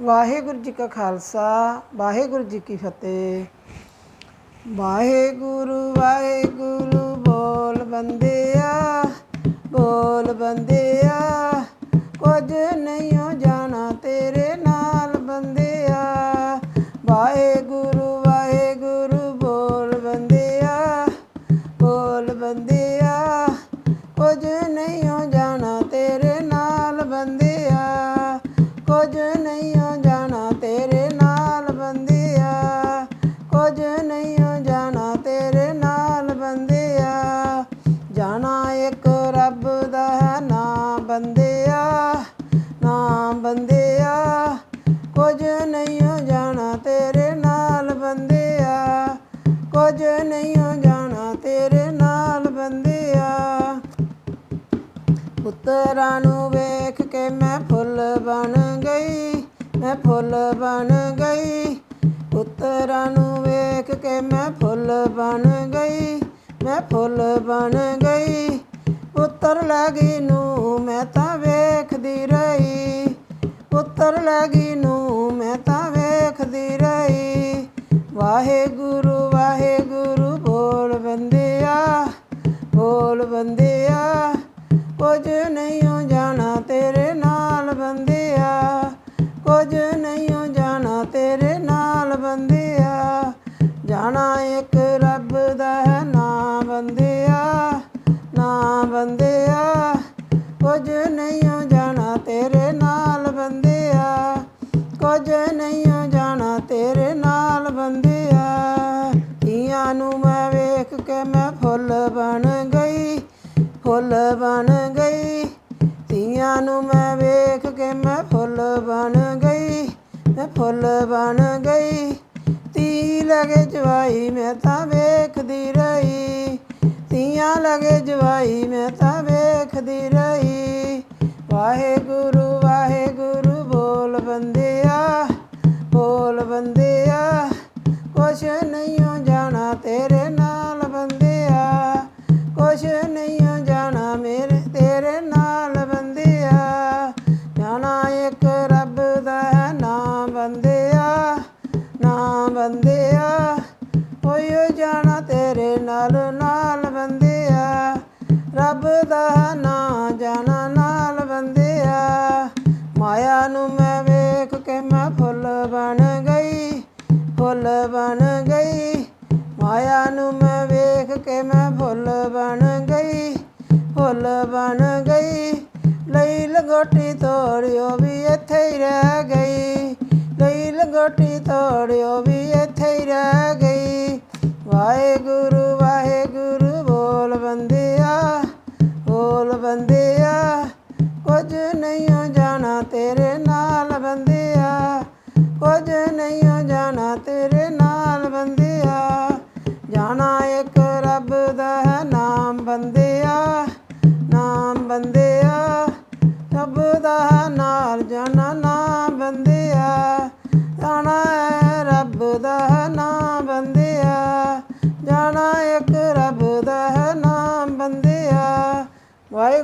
ਵਾਹਿਗੁਰੂ ਜੀ ਕਾ ਖਾਲਸਾ, ਵਾਹਿਗੁਰੂ ਜੀ ਕੀ ਫਤਿਹ। ਵਾਹਿਗੁਰੂ ਵਾਹਿਗੁਰੂ, ਬੋਲ ਬੰਦਿਆ ਬੋਲ ਬੰਦਿਆ, ਕੁਝ ਨਹੀਂ ਹੋ ਜਾਣਾ ਤੇਰੇ ਨਾਲ ਬੰਦਿਆ। ਵਾਹਿਗੁਰੂ ਵਾਹਿਗੁਰੂ, ਬੋਲ ਬੰਦਿਆ ਬੋਲ ਬੰਦਿਆ, ਕੁਝ ਨਹੀਂ ਹੋ ਜਾਣਾ ਤੇਰੇ ਨਾਲ ਬੰਦਿਆ। ਕੁਝ ਕੁਝ ਨਹੀਂ ਹੋ ਜਾਣਾ ਤੇਰੇ ਨਾਲ ਬੰਦਿਆ। ਜਾਣਾ ਇੱਕ ਰੱਬ ਦਾ ਹੈ ਨਾਮ ਬੰਦਿਆ ਨਾਮ ਬੰਦਿਆ। ਕੁਝ ਨਹੀਂ ਹੋ ਜਾਣਾ ਤੇਰੇ ਨਾਲ ਬੰਦਿਆ, ਕੁਝ ਨਹੀਂ ਹੋ ਜਾਣਾ ਤੇਰੇ ਨਾਲ ਬੰਦਿਆ। ਪੁੱਤਰਾਂ ਨੂੰ ਵੇਖ ਕੇ ਮੈਂ ਫੁੱਲ ਬਣ ਗਈ, ਮੈਂ ਫੁੱਲ ਬਣ ਗਈ। ਪੁੱਤਰਾਂ ਨੂੰ ਵੇਖ ਕੇ ਮੈਂ ਫੁੱਲ ਬਣ ਗਈ, ਮੈਂ ਫੁੱਲ ਬਣ ਗਈ। ਪੁੱਤਰ ਲੱਗੀ ਨੂੰ ਮੈਂ ਤਾਂ ਵੇਖਦੀ ਰਹੀ, ਪੁੱਤਰ ਲੱਗੀ ਨੂੰ ਮੈਂ ਤਾਂ ਵੇਖਦੀ ਰਹੀ। ਵਾਹਿਗੁਰੂ ਵਾਹਿਗੁਰੂ ਬੋਲ ਬੰਦਿਆ ਬੋਲ ਬੰਦਿਆ, ਕੁਝ ਨਹੀਂ ਹੋ ਜਾਣਾ ਤੇਰੇ ਨਾਲ ਬੰਦਿਆ, ਕੁਝ ਬੰਦਿਆ ਨਾਮ ਬੰਦਿਆ, ਕੁਝ ਨਹੀਂ ਹੋ ਜਾਣਾ ਤੇਰੇ ਨਾਲ ਬੰਦਿਆ, ਕੁਝ ਨਹੀਂ ਹੋ ਜਾਣਾ ਤੇਰੇ ਨਾਲ ਬੰਦਿਆ। ਧੀਆਂ ਨੂੰ ਮੈਂ ਵੇਖ ਕੇ ਮੈਂ ਫੁੱਲ ਬਣ ਗਈ, ਫੁੱਲ ਬਣ ਗਈ। ਧੀਆਂ ਨੂੰ ਮੈਂ ਵੇਖ ਕੇ ਮੈਂ ਫੁੱਲ ਬਣ ਗਈ, ਮੈਂ ਫੁੱਲ ਬਣ ਗਈ। ਤੀ ਲਗੇ ਜਵਾਈ, ਮੈਂ ਤਾਂ ਲਗੇ ਜਵਾਈ ਮੈਂ ਤਾਂ ਵੇਖਦੀ ਰਹੀ। ਵਾਹਿਗੁਰੂ ਵਾਹਿਗੁਰੂ, ਬੋਲ ਬੰਦਿਆ ਬੋਲ ਬੰਦਿਆ। ਕੁਛ ਨਹੀਂ ਹੋ ਜਾਣਾ ਤੇਰੇ ਨਾਲ ਬੰਦਿਆ। ਕੁਛ ਨਹੀਂ ਹੋ ਜਾਣਾ ਮੇਰੇ, ਤੇਰੇ ਨਾਲ ਬੰਦਿਆ। ਜਾਣਾ ਇੱਕ ਰੱਬ ਦਾ ਹੈ ਨਾਮ ਬੰਦਿਆ ਨਾਮ ਬੰਦਿਆ। ਹੋਈ ਹੋ ਜਾਣਾ ਤੇਰੇ ਨਾਲ ਦਾ ਨਾਂ ਜਾਣਾ ਨਾਲ ਬੰਦਿਆ। ਮਾਇਆ ਨੂੰ ਮੈਂ ਵੇਖ ਕੇ ਮੈਂ ਫੁੱਲ ਬਣ ਗਈ, ਫੁੱਲ ਬਣ ਗਈ। ਮਾਇਆ ਨੂੰ ਮੈਂ ਵੇਖ ਕੇ ਮੈਂ ਫੁੱਲ ਬਣ ਗਈ, ਫੁੱਲ ਬਣ ਗਈ। ਲਈ ਲਗੋਟੀ ਤੋੜਿਓ ਵੀ ਇੱਥੇ ਹੀ ਰਹਿ ਗਈ। ਲਈ ਲਗੋਟੀ ਤੋੜਿਓ ਵੀ ਇੱਥੇ ਹੀ ਰਹਿ ਗਈ। ਵਾਹਿਗੁਰੂ ਵਾਹਿਗੁਰੂ ਬੋਲ ਬੰਦੇ। ਬੰਦਿਆ, ਕੁਝ ਨਹੀਂ ਹੋ ਜਾਣਾ ਤੇਰੇ ਨਾਲ ਬੰਦਿਆ, ਕੁਝ ਨਹੀਂ ਹੋ ਜਾਣਾ ਤੇਰੇ ਨਾਲ ਬੰਦਿਆ। ਜਾਣਾ ਇੱਕ ਰੱਬ ਦਾ ਹੈ ਨਾਮ ਬੰਦਿਆ ਨਾਮ ਬੰਦਿਆ, ਰੱਬ ਦਾ ਨਾਲ